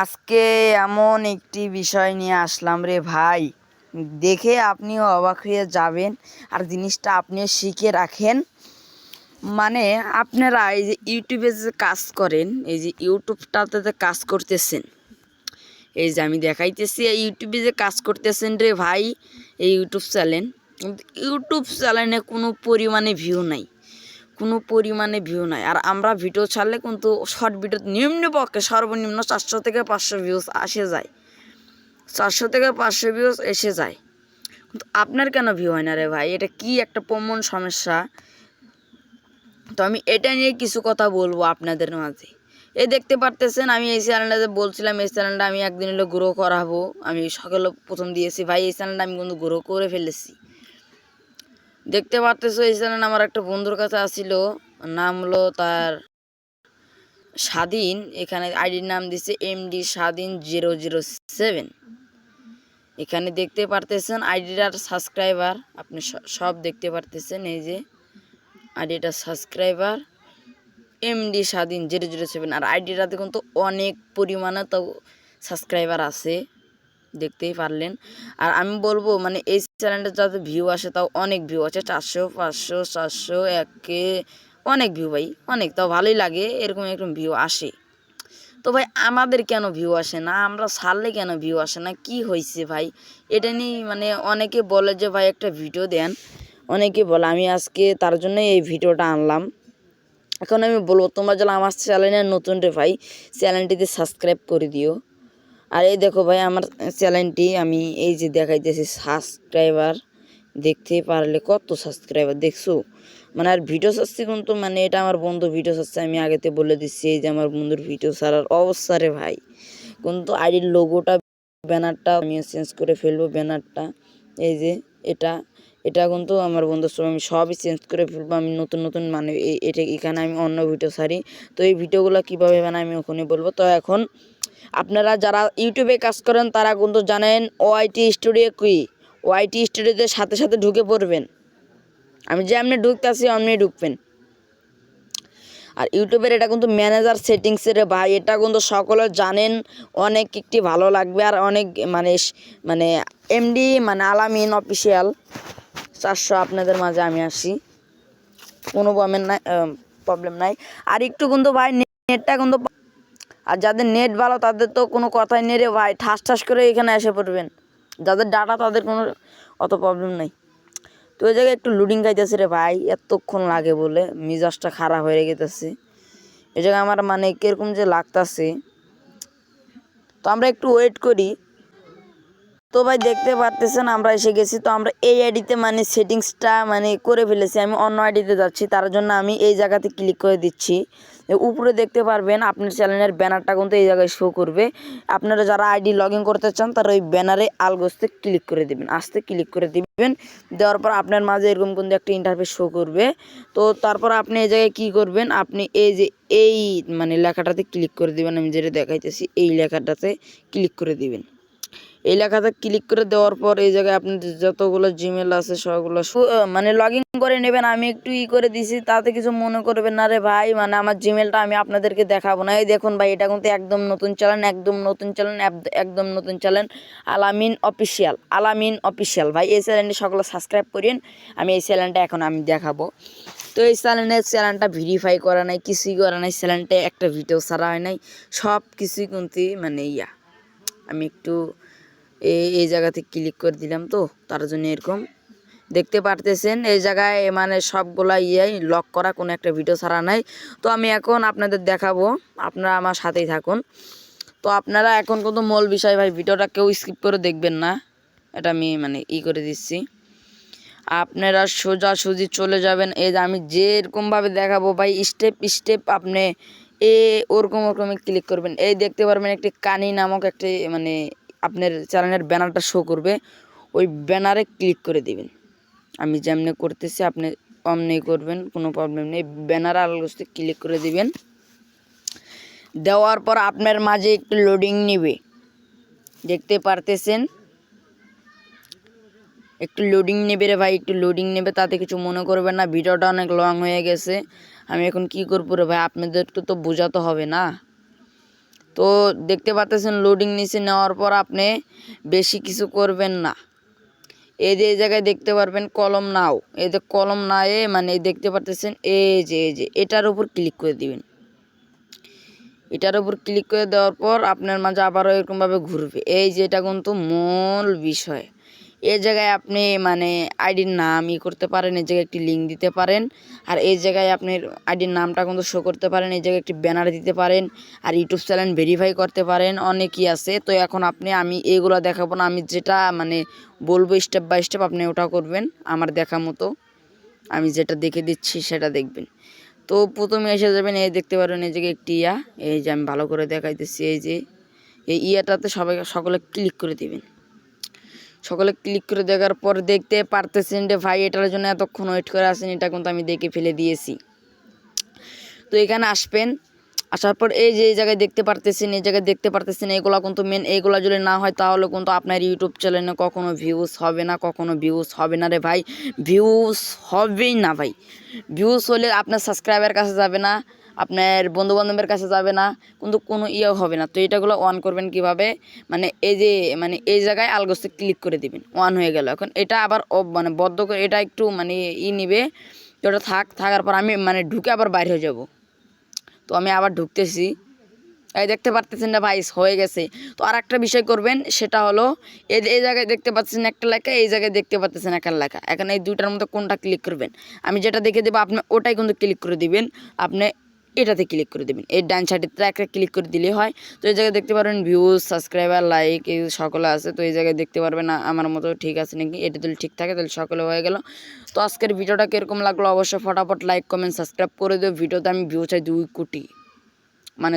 আজকে এমন একটি বিষয় নিয়ে আসলাম রে ভাই। দেখে আপনিও অবাক হয়ে যাবেন আর জিনিসটা আপনিও শিখে রাখেন। মানে আপনারা এই যে ইউটিউবে যে কাজ করেন, এই যে ইউটিউবটাতে যে কাজ করতেছেন, এই যে আমি দেখাইতেছি, এই ইউটিউবে যে কাজ করতেছেন রে ভাই, এই ইউটিউব চ্যানেল ইউটিউব চ্যানেলে কোনো পরিমাণে ভিউ নাই। কোনো পরিমাণে ভিউ নাই। আর আমরা ভিডিও ছাড়লে কিন্তু শর্ট ভিডিও নিম্ন পক্ষে সর্বনিম্ন চারশো থেকে পাঁচশো ভিউজ আসে যায়। চারশো থেকে পাঁচশো ভিউজ এসে যায়। কিন্তু আপনার কেন ভিউ হয় না রে ভাই? এটা কি একটা প্রমণ সমস্যা? তো আমি এটা নিয়ে কিছু কথা বলব আপনাদের মাঝে। এ দেখতে পারতেছেন, আমি এই চ্যানেলটা যে বলছিলাম, এই চ্যানেলটা আমি একদিন হলো গ্রো করাবো। আমি সকালে প্রথম দিয়েছি, ভাই, এই চ্যানেলটা আমি কিন্তু গ্রো করে ফেলেছি। দেখতে পারতেছো, এই চ্যানেল আমার একটা বন্ধুর কাছে আসছিল নাম হলো তার স্বাধীন, এখানে আইডির নাম দিছে MD Swadhin zero zero seven. এখানে দেখতে পারতেছেন আইডিটার সাবস্ক্রাইবার, আপনি সব দেখতে পারতেছেন, এই যে আইডিটার subscriber MD Swadhin zero zero seven. আর আইডিটাতে কিন্তু অনেক পরিমাণে তো সাবস্ক্রাইবার আছে। দেখতেই পারলেন। আর আমি বলব মানে এই চ্যানেলটা যাতে ভিউ আসে, তাও অনেক ভিউ আছে। চারশো, পাঁচশো চারশো একে অনেক ভিউ ভাই, অনেক। তাও ভালোই লাগে, এরকম এরকম ভিউ আসে। তো ভাই, আমাদের কেন ভিউ আসে না? আমরা ছাড়লে কেন ভিউ আসে না? কি হয়েছে ভাই? এটা নিয়ে মানে অনেকে বলে যে, ভাই, একটা ভিডিও দেন। অনেকে বলে, আমি আজকে তার জন্য এই ভিডিওটা আনলাম। এখন আমি বলব, তোমরা যারা আমার চ্যানেলে নতুন রে ভাই চ্যানেলটিতে সাবস্ক্রাইব করে দিও। আর এই দেখো ভাই, আমার চ্যানেলটি আমি এই যে দেখাইতেছি সাবস্ক্রাইবার দেখতে পারলে কত সাবস্ক্রাইবার দেখছ? মানে আর ভিডিও ছাড়ছি কিন্তু মানে এটা আমার বন্ধু ভিডিও ছাড়ছে, আমি আগেতে বলে দিচ্ছি, এই যে আমার বন্ধুর ভিডিও ছাড়ার অবস্থা রে ভাই। কিন্তু আইডির লোগোটা ব্যানারটা আমি চেঞ্জ করে ফেলব ব্যানারটা এই যে এটা এটা কিন্তু আমার বন্ধুর সব আমি সবই চেঞ্জ করে ফেলব, আমি নতুন নতুন মানে এটা এখানে আমি অন্য ভিডিও সারি তো এই ভিডিওগুলো কীভাবে বানাই আমি ওখানে বলব। তো এখন আপনারা যারা ইউটিউবে কাজ করেন, তারা কিন্তু জানেন ওআইটি স্টুডিও কি। ওআইটি স্টুডিওতে সাথে সাথে ঢুকে পড়বেন। আমি যে আপনি ঢুকতেছি আপনি ঢুকবেন। আর ইউটিউবের এটা কিন্তু ম্যানেজার সেটিংসের ভাই, এটা কিন্তু সকলে জানেন। অনেক একটি ভালো লাগবে আর অনেক মানে মানে এমডি মানে আলামিন অফিসিয়াল চারশো আপনাদের মাঝে আমি আসি। কোনো প্রবলেম নাই প্রবলেম নাই। আর একটু কিন্তু ভাই নেটটা কিন্তু আর যাদের নেট ভালো, তাদের তো কোনো কথাই নেই রে ভাই। ঠাস ঠাস করে এখানে এসে পড়বেন। যাদের ডাটা তাদের কোনো অত প্রবলেম নেই। তো ওই জায়গায় একটু লুডিং খাইতেছে রে ভাই। এতক্ষণ লাগে বলে মিজাজটা খারাপ হয়ে গেতেছে। এই জায়গায় আমার মানে কীরকম যে লাগতাছে। তো আমরা একটু ওয়েট করি। তো ভাই দেখতে পারতেছেন, আমরা এসে গেছি। তো আমরা এই আইডিতে মানে সেটিংসটা মানে করে ফেলেছি। আমি অন্য আইডিতে যাচ্ছি, তার জন্য আমি এই জায়গাতে ক্লিক করে দিচ্ছি। উপরে দেখতে পারবেন, আপনার চ্যানেলের ব্যানারটা কিন্তু এই জায়গায় শো করবে। আপনারা যারা আইডি লগ করতে চান, তারা ওই ব্যানারে আলগোস্তে ক্লিক করে দিবেন, আস্তে ক্লিক করে দিবেন। দেওয়ার পর আপনার মাঝে এরকম কিন্তু একটা ইন্টারফেস শো করবে। তো তারপর আপনি এই জায়গায় কী করবেন, আপনি এই যে এই মানে লেখাটাতে ক্লিক করে দিবেন, আমি যেটা দেখাইতেছি, এই লেখাটাতে ক্লিক করে দিবেন। এই লেখাতে ক্লিক করে দেওয়ার পর এই জায়গায় আপনাদের যতগুলো জিমেল আছে সবগুলো মানে লগ ইন করে নেবেন, আমি একটু ই করে দিছি, তাতে কিছু মনে করবেন না রে ভাই মানে আমার জিমেলটা আমি আপনাদেরকে দেখাবো না। এই দেখুন ভাই, এটা কিন্তু একদম নতুন চ্যানেল একদম নতুন চ্যানেল একদম নতুন চ্যানেল আলামিন অফিসিয়াল আলামিন অফিসিয়াল ভাই, এই চ্যানেলটি সকলে সাবস্ক্রাইব করেন, আমি এই চ্যানেলটা এখন আমি দেখাবো। তো এই চ্যানেলের চ্যানেলটা ভেরিফাই করা নাই, কিছুই করা নাই চ্যানেলটা একটা ভিডিও ছাড়া হয় নাই সব কিছুই কিন্তু মানে ইয়া। আমি একটু এই জায়গাতে ক্লিক করে দিলাম তো, তার জন্য এরকম। দেখতে পারতেছেন, এই জায়গায় মানে সবগুলা ইয়েই লক করা কোনো একটা ভিডিও ছাড়া নাই। তো আমি এখন আপনাদের দেখাবো, আপনারা আমার সাথেই থাকুন। তো আপনারা এখন কিন্তু মূল বিষয় ভাই ভিডিওটা কেউ স্কিপ করে দেখবেন না। এটা আমি মানে ই করে দিচ্ছি। আপনারা সোজাসুজি চলে যাবেন, এই যে আমি যেরকমভাবে দেখাবো ভাই স্টেপ স্টেপ আপনি এ, ওরকম ওরকম ক্লিক করবেন। এই দেখতে পারবেন একটি কানি নামক একটি মানে আপনার চ্যানেলের ব্যানারটা শো করবে, ওই ব্যানারে ক্লিক করে দিবেন। আমি যেমনি করতেছি, আপনি অমনি করবেন, কোনো প্রবলেম নেই। ব্যানার আলগোস্তে ক্লিক করে দিবেন। দেওয়ার পর আপনার মাঝে একটু লোডিং নেবে। দেখতে পারতেছেন? একটু লোডিং নেবে রে ভাই, একটু লোডিং নেবে, তাতে কিছু মনে করবেন না। ভিডিওটা অনেক লং হয়ে গেছে। আমি এখন কি করব রে ভাই? আপনাদেরকে তো বোঝাতে হবে না। তো দেখতে পাচ্ছেন লোডিং নিচে নেওয়ার পর আপনি বেশি কিছু করবেন না। এই যে এই জায়গায় দেখতে পারবেন কলম নাও। এই যে কলম না এ মানে দেখতে পারতেছেন এ, যে, এই যে, এটার উপর ক্লিক করে দিবেন। এটার উপর ক্লিক করে দেওয়ার পর আপনার মাঝে আবারও এরকমভাবে ঘুরবে। এই যে এটা কিন্তু মূল বিষয়। এই জায়গায় আপনি মানে আইডির নাম ই করতে পারেন এই জায়গায় একটি লিঙ্ক দিতে পারেন, আর এই জায়গায় আপনি আইডির নামটা কিন্তু শো করতে পারেন এই জায়গায় একটি ব্যানার দিতে পারেন, আর ইউটিউব চ্যানেল ভেরিফাই করতে পারেন, অনেকই আছে। তো এখন আপনি, আমি এগুলো দেখাবো না, আমি যেটা মানে বলব স্টেপ বাই স্টেপ আপনি ওটা করবেন, আমার দেখা মতো। আমি যেটা দেখে দিচ্ছি সেটা দেখবেন। তো প্রথমে এসে যাবেন, এই দেখতে পারেন এই জায়গায় একটি ইয়া, এই যে আমি ভালো করে দেখাইতেছি, এই যে, এই ইয়াটাতে সবাই, সকলে ক্লিক করে দিবেন। সকলে ক্লিক করে দেখার পর দেখতে পারতেছেন যে ভাই এটার জন্য এতক্ষণ ওয়েট করে আসেন এটা কিন্তু আমি দেখে ফেলে দিয়েছি। তো এখানে আসবেন, আসার পর এই যে এই জায়গায় দেখতে পারতেছেন, এই জায়গায় দেখতে পারতেছেন এইগুলো কিন্তু মেন এইগুলো যদি না হয় তাহলে কিন্তু আপনার ইউটিউব চ্যানেলে কখনো ভিউজ হবে না, কখনো ভিউজ হবে না রে ভাই। ভিউজ হবেই না ভাই। ভিউজ হলে আপনার সাবস্ক্রাইবার কাছে যাবে না। আপনার বন্ধু বান্ধবের কাছে যাবে না, কিন্তু কোনো ইয়েও হবে না। তো এটাগুলো অন করবেন কীভাবে? মানে এই যে মানে এই জায়গায় আলগোসে ক্লিক করে দিবেন অন হয়ে গেল। এখন এটা আবার মানে বদ্ধ করে, এটা একটু মানে ই নিবে তো ওটা থাক, থাকার পর আমি মানে ঢুকে আবার বাইরে হয়ে যাব। তো আমি আবার ঢুকতেছি। এই দেখতে পারতেছেন না ভাই, হয়ে গেছে। তো আর একটা বিষয় করবেন, সেটা হলো, এই এই জায়গায় দেখতে পাচ্ছেন একটা লেখা, এই জায়গায় দেখতে পাচ্ছেন একটা লেখা। এখন এই দুইটার মধ্যে কোনটা ক্লিক করবেন? আমি যেটা দেখে দেবো, আপনি ওটাই কিন্তু ক্লিক করে দিবেন। আপনি এটাতে ক্লিক করে দেবেন। এর ডান সাইডে একটা ক্লিক করে দিলে হয়। তো এই জায়গায় দেখতে পারবেন ভিউজ সাবস্ক্রাইবার লাইক এই সকলে আছে। তো এই জায়গায় দেখতে পারবেন আমার মতো ঠিক আছে নাকি? এটা যদি ঠিক থাকে, তাহলে সকলে হয়ে গেল। তো আজকের ভিডিওটা কীরকম লাগল? অবশ্যই ফটাফট লাইক কমেন্ট সাবস্ক্রাইব করে দিও। ভিডিওতে আমি ভিউ চাই দুই কোটি। মানে